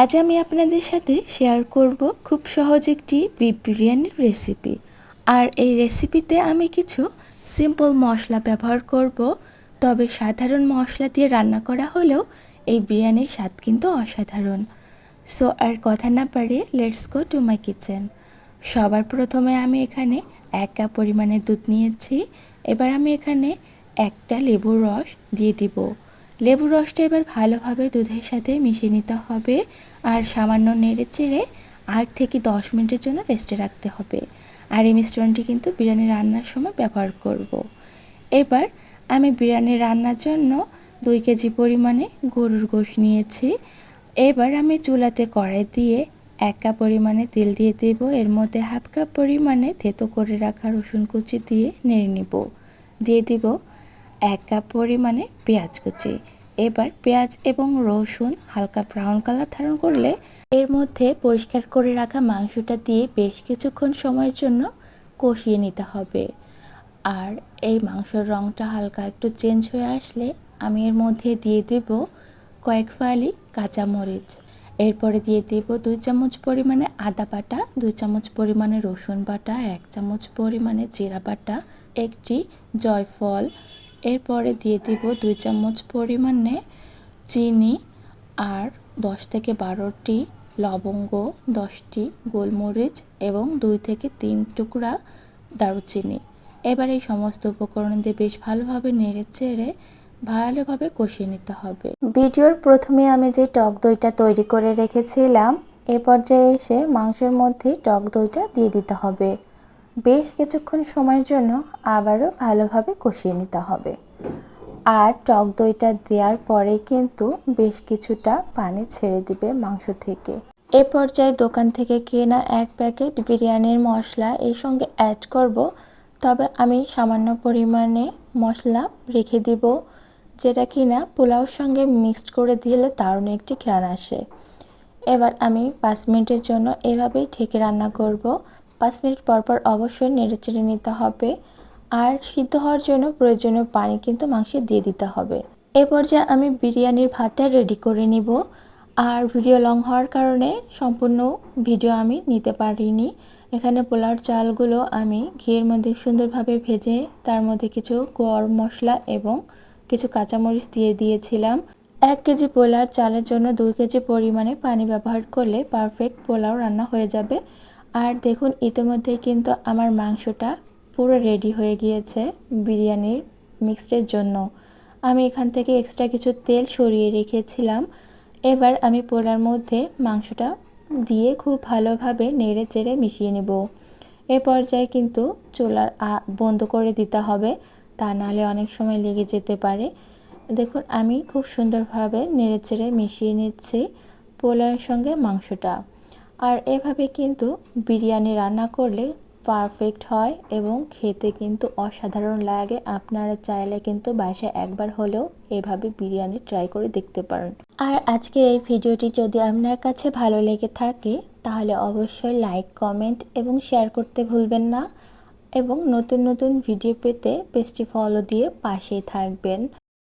আজ আমি আপনাদের সাথে শেয়ার করব খুব সহজ একটি বিফ বিরিয়ানির রেসিপি আর এই রেসিপিতে আমি কিছু সিম্পল মশলা ব্যবহার করব। তবে সাধারণ মশলা দিয়ে রান্না করা হলেও এই বিরিয়ানির স্বাদ কিন্তু অসাধারণ। সো আর কথা না পারে let's go to my kitchen সবার প্রথমে আমি এখানে এক কাপ পরিমাণে দুধ নিয়েছি। এবার আমি এখানে একটা লেবুর রস দিয়ে দিব। লেবুর রসটা এবার ভালোভাবে দুধের সাথে মিশিয়ে নিতে হবে আর সামান্য নেড়ে চেড়ে আট থেকে দশ মিনিটের জন্য রেস্টে রাখতে হবে। আর এই মিশ্রণটি কিন্তু বিরিয়ানি রান্নার সময় ব্যবহার করব। এবার আমি বিরিয়ানি রান্নার জন্য দুই কেজি পরিমাণে গরুর গোশ নিয়েছি। এবার আমি চুলাতে কড়াই দিয়ে এক কাপ পরিমাণে তেল দিয়ে দেব। এর মধ্যে হাফ কাপ পরিমাণে থেতো করে রাখা রসুন কুচি দিয়ে নেড়ে নিব। দিয়ে দিব এক কাপ পরিমাণে পেঁয়াজ কুচি। এবার পেঁয়াজ এবং রসুন হালকা ব্রাউন কালার ধারণ করলে এর মধ্যে পরিষ্কার করে রাখা মাংসটা দিয়ে বেশ কিছুক্ষণ সময়ের জন্য কষিয়ে নিতে হবে। আর এই মাংসের রঙটা হালকা একটু চেঞ্জ হয়ে আসলে আমি এর মধ্যে দিয়ে দেব কয়েক ফালি কাঁচামরিচ এরপরে দিয়ে দেব দুই চামচ পরিমাণে আদা বাটা, দুই চামচ পরিমাণে রসুন বাটা, এক চামচ পরিমাণে জিরা বাটা, একটি জয়ফল এরপরে দিয়ে দিব দুই চামচ পরিমাণে চিনি আর দশ থেকে বারোটি লবঙ্গ, দশটি গোলমরিচ এবং দুই থেকে তিন টুকরা দারুচিনি। এবার এই সমস্ত উপকরণ দিয়ে বেশ ভালোভাবে নেড়ে চেড়ে ভালোভাবে কষিয়ে নিতে হবে। ভিডিওর প্রথমে আমি যে টক দইটা তৈরি করে রেখেছিলাম, এ পর্যায়ে এসে মাংসের মধ্যে টক দইটা দিয়ে দিতে হবে। বেশ কিছুক্ষণ সময়ের জন্য আবারও ভালোভাবে কষিয়ে নিতে হবে। আর টক দইটা দেওয়ার পরে কিন্তু বেশ কিছুটা পানি ছেড়ে দিবে মাংস থেকে। এ পর্যায়ে দোকান থেকে কেনা এক প্যাকেট বিরিয়ানির মশলা এর সঙ্গে অ্যাড করব। তবে আমি সামান্য পরিমাণে মশলা রেখে দিব, যেটা কিনা পোলাওর সঙ্গে মিক্সড করে দিলে দারুণ একটি ঘ্রাণ আসে। এবার আমি পাঁচ মিনিটের জন্য এভাবেই ঠেকে রান্না করব। পাঁচ মিনিট পর পর অবশ্যই নেড়ে চেড়ে নিতে হবে। আর সিদ্ধ হওয়ার জন্য প্রয়োজনীয় পানি কিন্তু মাংসে দিয়ে দিতে হবে। এ পর্যায়ে আমি বিরিয়ানির ভাতটা রেডি করে নিব। আর ভিডিও লং হওয়ার কারণে সম্পূর্ণ ভিডিও আমি নিতে পারিনি। এখানে পোলাওর চালগুলো আমি ঘিয়ের মধ্যে সুন্দরভাবে ভেজে, তার মধ্যে কিছু গরম মশলা এবং কিছু কাঁচামরিচ দিয়ে দিয়েছিলাম। এক কেজি পোলার চালের জন্য দুই কেজি পরিমাণে পানি ব্যবহার করলে পারফেক্ট পোলাও রান্না হয়ে যাবে। আর দেখুন, ইতিমধ্যে কিন্তু আমার মাংসটা পুরো রেডি হয়ে গিয়েছে বিরিয়ানির মিক্সডের জন্য। আমি এখান থেকে এক্সট্রা কিছু তেল সরিয়ে রেখেছিলাম। এবার আমি পোলার মধ্যে মাংসটা দিয়ে খুব ভালোভাবে নেড়ে চেড়ে মিশিয়ে নেব। এ পর্যায়ে কিন্তু চুলার বন্ধ করে দিতে হবে, তা নাহলে অনেক সময় লেগে যেতে পারে। দেখুন, আমি খুব সুন্দরভাবে নেড়ে চেড়ে মিশিয়ে নিচ্ছি পোলাওয়ের সঙ্গে মাংসটা। আর এভাবে কিন্তু বিরিয়ানি রান্না করলে পারফেক্ট হয় এবং খেতে কিন্তু অসাধারণ লাগে। আপনারা চাইলে কিন্তু বাসায় একবার হলেও এভাবে বিরিয়ানি ট্রাই করে দেখতে পারেন। আর আজকে এই ভিডিওটি যদি আপনার কাছে ভালো লেগে থাকে, তাহলে অবশ্যই লাইক কমেন্ট এবং শেয়ার করতে ভুলবেন না। এবং নতুন নতুন ভিডিও পেতে পেজটি ফলো দিয়ে পাশেই থাকবেন।